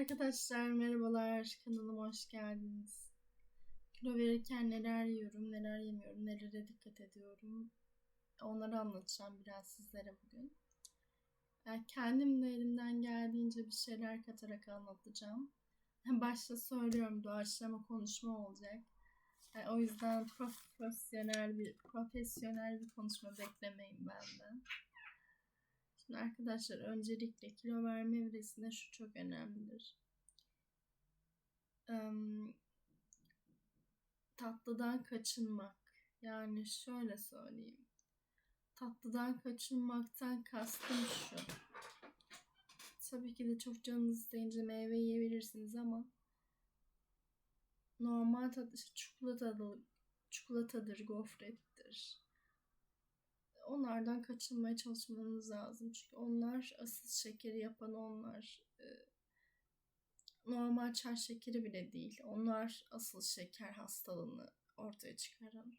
Arkadaşlar merhabalar kanalıma hoş geldiniz. Kilo verirken neler yiyorum, neler yemiyorum, nelere dikkat ediyorum. Onları anlatacağım biraz sizlere bugün. Yani kendim de elimden geldiğince bir şeyler katarak anlatacağım. Başta söylüyorum doğaçlama konuşma olacak. Yani o yüzden profesyonel bir profesyonel bir konuşma beklemeyin benden. Arkadaşlar öncelikle kilo verme evresinde şu çok önemlidir. Em, tatlıdan kaçınmak. Yani şöyle söyleyeyim. Tatlıdan kaçınmaktan kastım şu. Tabii ki de çok canınız isteyince meyve yiyebilirsiniz ama normal tatlı işte çikolatadır, çikolatadır, gofrettir. Onlardan kaçınmaya çalışmanız lazım. Çünkü onlar asıl şekeri yapan onlar. Ee, normal çay şekeri bile değil. Onlar asıl şeker hastalığını ortaya çıkaran.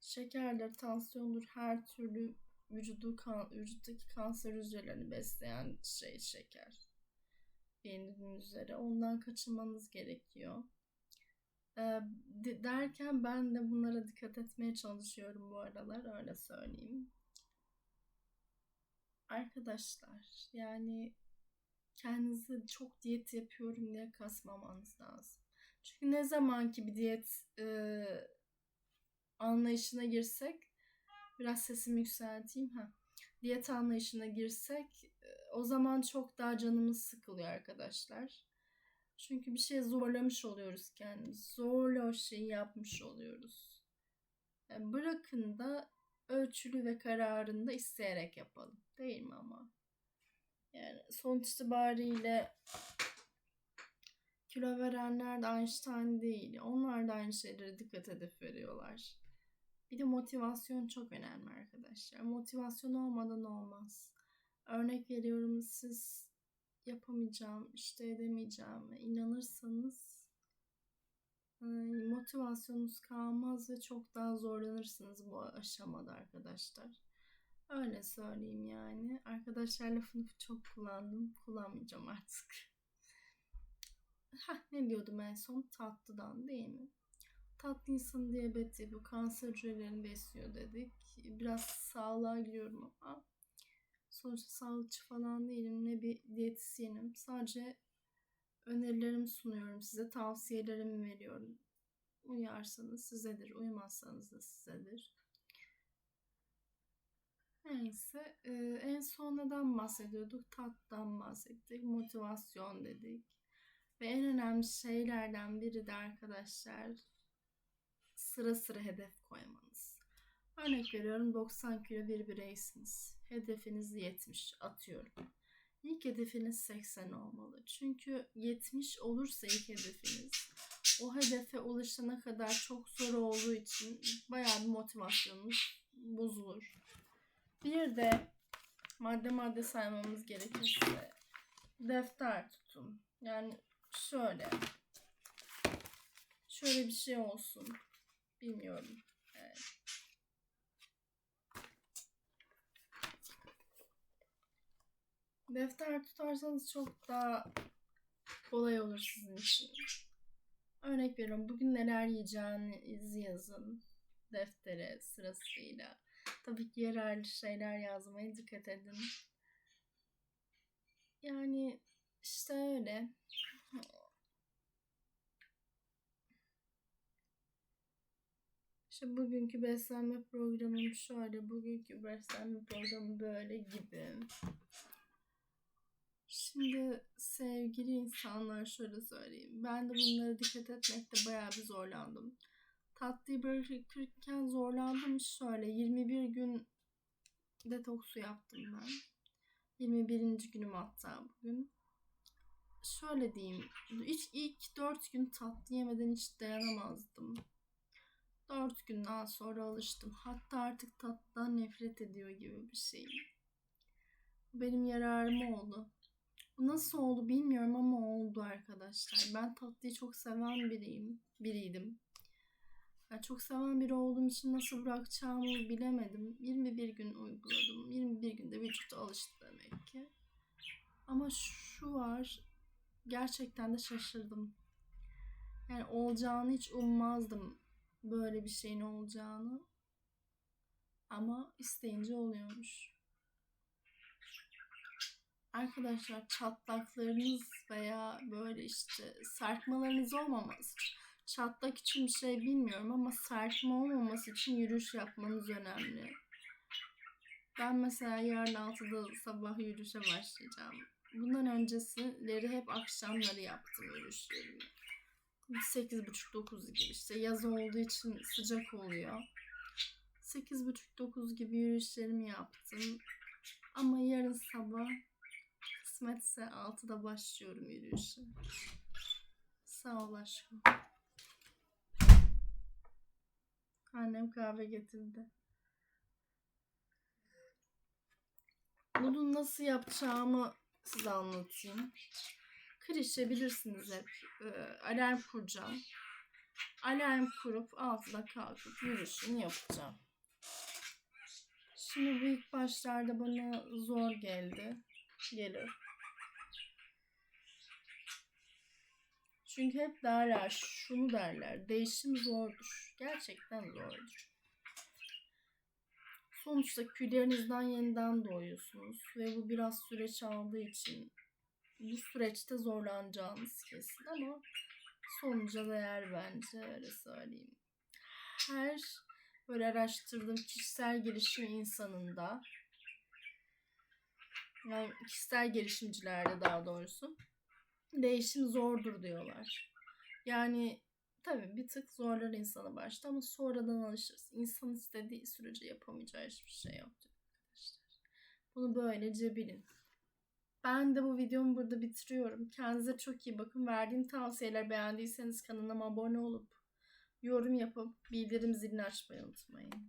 Şekerdir, tansiyondur, her türlü vücudu kan, vücuttaki kanser hücrelerini besleyen şey şeker. Bildiğiniz üzere ondan kaçınmanız gerekiyor. Derken ben de bunlara dikkat etmeye çalışıyorum bu aralar öyle söyleyeyim. Arkadaşlar yani kendinizi çok diyet yapıyorum diye kasmamanız lazım. Çünkü ne zaman ki bir diyet e, anlayışına girsek biraz sesimi yükselteyim ha. Diyet anlayışına girsek e, o zaman çok daha canımız sıkılıyor arkadaşlar. Çünkü bir şey zorlamış oluyoruz kendimizi. Zorla o şeyi yapmış oluyoruz. Yani bırakın da ölçülü ve kararında isteyerek yapalım. Değil mi ama? Yani sonuç itibariyle kilo verenler de Einstein değil. Onlar da aynı şeylere dikkat edip veriyorlar. Bir de motivasyon çok önemli arkadaşlar. Motivasyon olmadan olmaz. Örnek veriyorum siz yapamayacağım, işte edemeyeceğim inanırsanız e, motivasyonunuz kalmaz ve çok daha zorlanırsınız bu aşamada arkadaşlar. Öyle söyleyeyim yani. Arkadaşlar lafını çok kullandım. Kullanmayacağım artık. Heh, ne diyordum en son? Tatlıdan değil mi? Tatlı insanın diyabeti bu kanser hücrelerini besliyor dedik. Biraz sağlığa giriyorum ama sonuçta sağlıkçı falan değilim ne bir diyetisyenim. Sadece önerilerimi sunuyorum size, tavsiyelerimi veriyorum. Uyarsanız sizedir, uymazsanız da sizedir. Neyse, e, en son neden bahsediyorduk? Tattan bahsettik, motivasyon dedik. Ve en önemli şeylerden biri de arkadaşlar sıra sıra hedef koymanız. Örnek veriyorum 90 kilo bir bireysiniz. Hedefiniz 70 atıyorum. İlk hedefiniz 80 olmalı. Çünkü 70 olursa ilk hedefiniz o hedefe ulaşana kadar çok zor olduğu için bayağı bir motivasyonunuz bozulur. Bir de madde madde saymamız gerekirse defter tutun. Yani şöyle şöyle bir şey olsun. Bilmiyorum. Defter tutarsanız çok daha kolay olur sizin için. Örnek veriyorum. Bugün neler yiyeceğinizi yazın. Deftere sırasıyla. Tabii ki yararlı şeyler yazmaya dikkat edin. Yani işte öyle. İşte bugünkü beslenme programım şöyle, bugünkü beslenme programı böyle gibi. Sevgili insanlar şöyle söyleyeyim. Ben de bunlara dikkat etmekte bayağı bir zorlandım. Tatlıyı bırakırken zorlandım şöyle. 21 gün detoksu yaptım ben. 21. günüm hatta bugün. Şöyle diyeyim. Hiç ilk 4 gün tatlı yemeden hiç dayanamazdım. 4 günden sonra alıştım. Hatta artık tatlıdan nefret ediyor gibi bir şey. Benim yararım oldu. Nasıl oldu bilmiyorum ama oldu arkadaşlar. Ben tatlıyı çok seven biriyim, biriydim. Yani çok seven biri olduğum için nasıl bırakacağımı bilemedim. 21 gün uyguladım. 21 günde vücut alıştı demek ki. Ama şu var. Gerçekten de şaşırdım. Yani olacağını hiç ummazdım. Böyle bir şeyin olacağını. Ama isteyince oluyormuş. Arkadaşlar çatlaklarınız veya böyle işte sarkmalarınız olmaması. Çatlak için bir şey bilmiyorum ama sarkma olmaması için yürüyüş yapmanız önemli. Ben mesela yarın 6'da sabah yürüyüşe başlayacağım. Bundan öncesileri hep akşamları yaptım yürüyüşlerimi. 8.30-9 gibi işte yaz olduğu için sıcak oluyor. 8.30-9 gibi yürüyüşlerimi yaptım. Ama yarın sabah kısmetse 6'da başlıyorum yürüyüşe. Sağ ol aşkım. Annem kahve getirdi. Bunu nasıl yapacağımı size anlatayım. Klişe bilirsiniz hep. Ee, alarm kuracağım. Alarm kurup 6'da kalkıp yürüyüşümü yapacağım. Şimdi bu ilk başlarda bana zor geldi. Gelir. Çünkü hep derler, şunu derler. Değişim zordur. Gerçekten zordur. Sonuçta küllerinizden yeniden doğuyorsunuz ve bu biraz süreç aldığı için bu süreçte zorlanacağınız kesin ama sonuca değer bence öyle söyleyeyim. Her böyle araştırdığım kişisel gelişim insanında yani kişisel gelişimcilerde daha doğrusu değişim zordur diyorlar. Yani tabii bir tık zorlar insanı başta ama sonradan alışırsın. İnsan istediği sürece yapamayacağı hiçbir şey yoktur arkadaşlar. Bunu böylece bilin. Ben de bu videomu burada bitiriyorum. Kendinize çok iyi bakın. Verdiğim tavsiyeler beğendiyseniz kanalıma abone olup yorum yapıp bildirim zilini açmayı unutmayın.